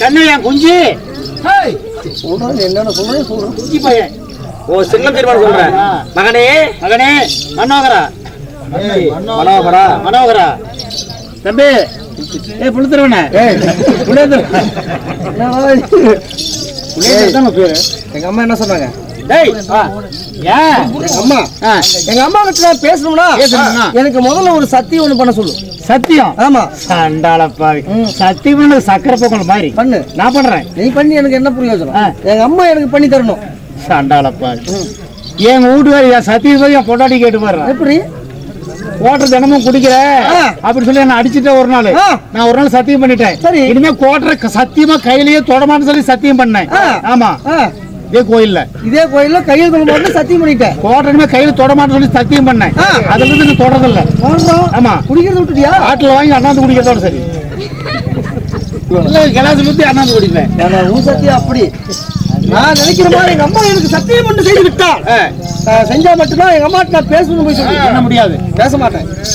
கண்ணு என் குஞ்சு சொல்றேன் என்னென்ன சொல்றேன் சொல்றேன். குஞ்சு பையன். ஓ சிங்கம் தீர்மானம் சொல்றேன். மகனே? மகனே மனோகரா? மனோகரா? மனோகரா? தம்பி ஏ? தான் பேரு? எங்க அம்மா என்ன சொன்னாங்க? டேய் ஏன்? அம்மா எங்க அம்மா கிட்ட நான் பேசணும்னா? எனக்கு முதல்ல ஒரு சத்தியம் ஒண்ணு பண்ண சொல்லு. சத்தியம்? ஆமா. சண்டாளப்பாவி சத்தியம் சக்கரை பொங்கல் மாதிரி. பண்ணு. நான் பண்றேன். நீ பண்ணி எனக்கு என்ன பிரயோஜனம். எங்க அம்மா எனக்கு பண்ணி தரணும். சண்டாளப்பாவி எங்க வீட்டுக்காரி என் சத்தியம் என் பொண்டாட்டி கேட்டு பாரு. எப்படி? கோட்டர் தினமும் குடிக்கிற? ஆ. அப்படி சொல்லி என்ன அடிச்சுட்டேன் ஒரு நாள். நான் ஒரு நாள் சத்தியம் பண்ணிட்டேன். இனிமே கோட்டரை சத்தியமா கையிலேயே தொடமான்னு சொல்லி சத்தியம் பண்ணேன். ஆமா. இதே கோயில்ல. இதே கோயில்ல கையில் போட்டு சத்தியம் பண்ணிட்டேன். கோட்டருமே கையில தொடமான்னு சொல்லி சத்தியம் பண்ணேன். அதுல இருந்து நான் தொடரதில்ல. ஆமா. குடிக்கிறது விட்டுட்டியா? ஆட்டுல வாங்கி அண்ணாந்து குடிக்கிறதோட சரி. இல்ல கிளாஸ் ஊத்தி அண்ணாந்து குடிப்பேன். உன் சத்தியம் அப்படி. நான் நினைக்கிற மாதிரி எங்க அம்மா எனக்கு சத்தியம் பண்ணி செய்து. நான் செஞ்சா மட்டும்தான் எங்க அம்மா நான் பேசணும் போய் சொல்லி பண்ண முடியாது. பேச மாட்டேன்.